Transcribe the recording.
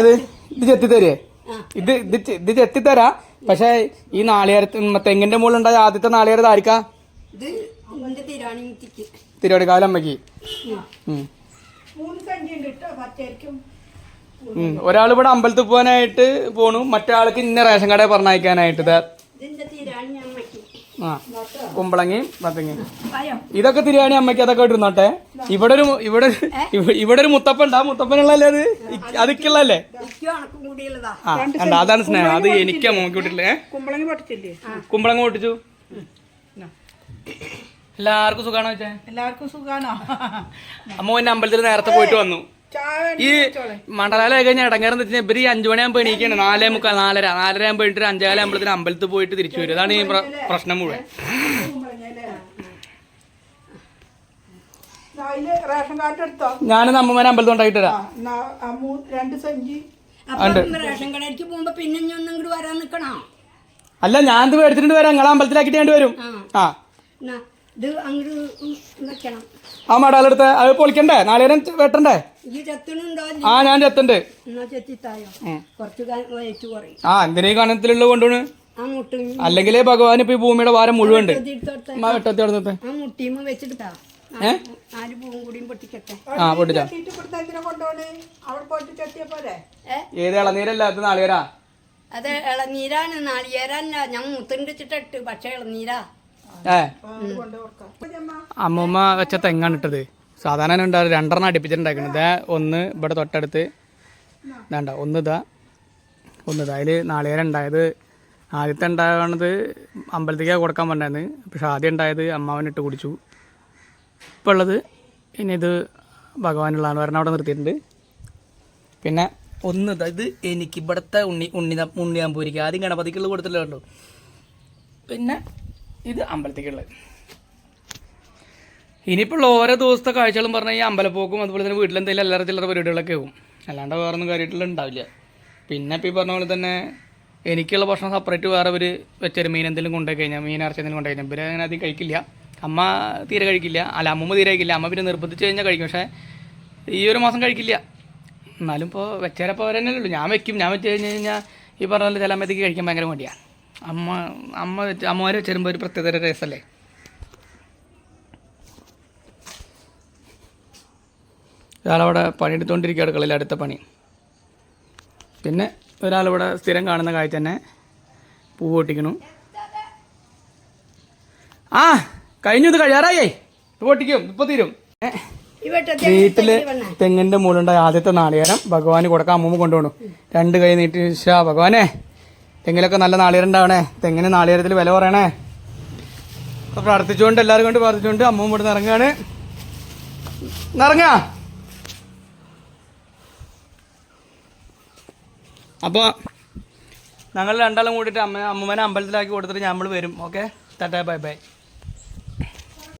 ഏത് ഇത് ചെത്തിത്തരേ ഇത് ഇത് ഇത് ചെത്തിത്തരാ. പക്ഷെ ഈ നാളികേര തെങ്ങിന്റെ മുകളിൽ ഉണ്ടായ ആദ്യത്തെ നാളികേരത് ആർക്കാ? ഇത് ഒരാൾ ഇവിടെ അമ്പലത്തിൽ പോകാനായിട്ട് പോണു. മറ്റേ ആൾക്ക് ഇന്ന റേഷൻ കടയിൽ പറഞ്ഞയക്കാനായിട്ട് ഇത് ഇതിന്റെ തിരാണി അമ്മയ്ക്ക് ആ. കുമ്പളങ്ങയും പത്തങ്ങയും. ഇതൊക്കെ തിരിയാണി അമ്മയ്ക്ക് അതൊക്കെ ഇട്ടിരുന്നോട്ടെ ഇവിടെ ഒരു ഇവിടെ ഇവിടെ ഒരു മുത്തപ്പൻ ഉണ്ട് ആ മുത്തപ്പനുള്ളല്ലേ അത്? അതിക്കുള്ളല്ലേ ആ കണ്ട? അതാണ് സ്നേഹം. അത് എനിക്കാ മോക്കി വിട്ടില്ലേ കുമ്പളങ്ങി പൊട്ടിച്ചു. എല്ലാവർക്കും സുഖാണോ വെച്ചേ എല്ലാവർക്കും സുഖാണോ? അമ്മ എന്നെ അമ്പലത്തിൽ നേരത്തെ പോയിട്ട് വന്നു. ഈ മണ്ഡലാലയ കഴിഞ്ഞ ഇടങ്ങേറെന്ന് വെച്ചാൽ ഇവർ ഈ അഞ്ചു മണിയാകുമ്പോൾ എണീക്കാണ്. നാലേ മുക്കാൽ നാലര. നാലര ആകുമ്പോൾ എണീറ്റ് ഒരു അഞ്ചേകാല അമ്പലത്തിൽ അമ്പലത്തിൽ പോയിട്ട് തിരിച്ചു വരും. അതാണ് ഈ പ്രശ്നം മുഴുവൻ. റേഷൻ കാർഡ് എടുത്തോ? അമ്മമാരെ അമ്പലത്തിൽ ഉണ്ടായിട്ട് തരാം ആ, മൂ- രണ്ട് സഞ്ചി. അപ്പൊ റേഷൻ കടയിലേക്ക് പോകുമ്പോ പിന്നെ ഒന്നും ഇങ്ങോട്ട് വരാൻ നിക്കണോ? അല്ല ഞാൻ ഇത് മേടിച്ചിട്ട് വരാം. നിങ്ങളെ അമ്പലത്തിലാക്കിട്ട് ഞാൻ വരും. ആ. ആ. ഇത് അങ്ങോട്ട് വെക്കണം. ആ മടാലെടുത്ത് അത് പൊളിക്കണ്ടേ? നാളേരം വെട്ടണ്ടേ? ആ ഞാൻ ചെത്തുണ്ട്. ആ എന്തിനേ കണത്തിലുള്ള കൊണ്ടുപോണ് ആ മുട്ടും അല്ലെങ്കിലേ ഭഗവാൻ ഇപ്പൊ ഈ ഭൂമിയുടെ വാരം മുഴുവൻ ഉണ്ട് വെട്ടത്തി കൊടുത്തത്തെ ആ മുട്ടിയുമ്പോ വെച്ചിട്ടാ. ഏ? നാല് പൂവും കൂടിയും പൊട്ടിക്കട്ടെ. ആ പൊട്ടിച്ച. ഏത് ഇളനീരല്ലാത്ത നാളികേരാ? അത് ഇളനീരാണ് നാളികേരല്ല. ഞാൻ മുത്തുണ്ടിച്ചിട്ടിട്ട് പക്ഷെ ഇളനീരാ. ഏ? അത് അമ്മൂമ്മ വെച്ച തെങ്ങാണ് ഇട്ടത്. സാധാരണ ഉണ്ടാവും രണ്ടെണ്ണം അടുപ്പിച്ചിട്ടുണ്ടാക്കുന്നത്. ഇതാ ഒന്ന് ഇവിടെ തൊട്ടടുത്ത്. ഇതാണ്ട ഒന്ന് ഇതാ ഒന്ന് ഇതാ. അതിൽ നാളികേരം ഉണ്ടായത്. ആദ്യത്തെ ഉണ്ടാകുന്നത് അമ്പലത്തേക്കാണ് കൊടുക്കാൻ പറഞ്ഞായിരുന്നു. പക്ഷെ ആദ്യം ഉണ്ടായത് അമ്മാവനിട്ട് കുടിച്ചു. ഇപ്പോൾ ഉള്ളത് ഇനി ഇത് ഭഗവാനുള്ളതാണ് പറഞ്ഞാൽ അവിടെ നിർത്തിയിട്ടുണ്ട്. പിന്നെ ഒന്ന് ഇതാ ഇത് എനിക്ക് ഇവിടുത്തെ ഉണ്ണി ഉണ്ണി ഉണ്ണിയാമ്പൂരിക്ക് ആദ്യം ഗണപതിക്കുള്ള കൊടുത്തില്ല കണ്ടു? പിന്നെ ഇത് അമ്പലത്തേക്കുള്ളത്. ഇനിയിപ്പോൾ ഓരോ ദിവസത്തെ കാഴ്ചകളും പറഞ്ഞാൽ ഈ അമ്പലപ്പോക്കും അതുപോലെ തന്നെ വീട്ടിലെന്തെങ്കിലും എല്ലാവരും ചില്ലറ പരിപാടികളൊക്കെ ആവും. അല്ലാണ്ട് വേറെ ഒന്നും കാര്യമായിട്ടുള്ള ഉണ്ടാവില്ല. പിന്നെ ഇപ്പോൾ ഈ പറഞ്ഞ പോലെ തന്നെ എനിക്കുള്ള ഭക്ഷണം സെപ്പറേറ്റ് വേറെ ഒരു വെച്ചൊരു. മീൻ എന്തെങ്കിലും കൊണ്ടുപോയി കഴിഞ്ഞാൽ മീൻ ഇറച്ചി എന്തെങ്കിലും കൊണ്ടുപോയി കഴിഞ്ഞാൽ ഇവരെ അങ്ങനെ അധികം കഴിക്കില്ല. അമ്മ തീരെ കഴിക്കില്ല. അല്ല അമ്മമ്മ തീരെ കഴിക്കില്ല. അമ്മ പിന്നെ നിർബന്ധിച്ച് കഴിഞ്ഞാൽ കഴിക്കും. പക്ഷേ ഈ ഒരു മാസം കഴിക്കില്ല. എന്നാലും ഇപ്പോൾ വെച്ചേരപ്പോൾ അവരെന്നെ ഉള്ളൂ. ഞാൻ വെക്കും. ഞാൻ വെച്ച് കഴിഞ്ഞ് കഴിഞ്ഞാൽ ഈ പറഞ്ഞ പോലെ ചില അമ്മത്തേക്ക് കഴിക്കാൻ ഭയങ്കര മടിയാണ് അമ്മ അമ്മ അമ്മമാർ വെച്ചിരുമ്പോൾ ഒരു പ്രത്യേക രസമല്ലേ ഒരാളവിടെ പണിയെടുത്തുകൊണ്ടിരിക്കുക അടുക്കളയിൽ അടുത്ത പണി. പിന്നെ ഒരാളിവിടെ സ്ഥിരം കാണുന്ന കാഴ്ച തന്നെ പൂ പൊട്ടിക്കണു. ആ കഴിഞ്ഞു ഇത് കഴിയാറായേ. ഇത് പൊട്ടിക്കും ഇപ്പൊ തീരും. വീട്ടിൽ തെങ്ങിന്റെ മുകളുണ്ടായ ആദ്യത്തെ നാളികേരം ഭഗവാന് കൊടുക്കാൻ അമ്മൂമ്മ കൊണ്ടുപോകണു രണ്ട് കൈ നീട്ടി ഷാ ഭഗവാനെ തെങ്ങിലൊക്കെ നല്ല നാളികേരം ഉണ്ടാവണേ തെങ്ങിന് നാളികേരത്തിൽ വില പറയണേ. പ്രാർത്ഥിച്ചുകൊണ്ട് എല്ലാവരും കൊണ്ട് പ്രാർത്ഥിച്ചുകൊണ്ട് അമ്മൂമ്മ ഇവിടെ ഇറങ്ങുകയാണ് ഇറങ്ങാ. അപ്പോൾ ഞങ്ങൾ രണ്ടാളും കൂടിയിട്ട് അമ്മ അമ്മൂമ്മനെ അമ്പലത്തിലാക്കി കൊടുത്തിട്ട് നമ്മൾ വരും ഓക്കെ? Tata bye bye.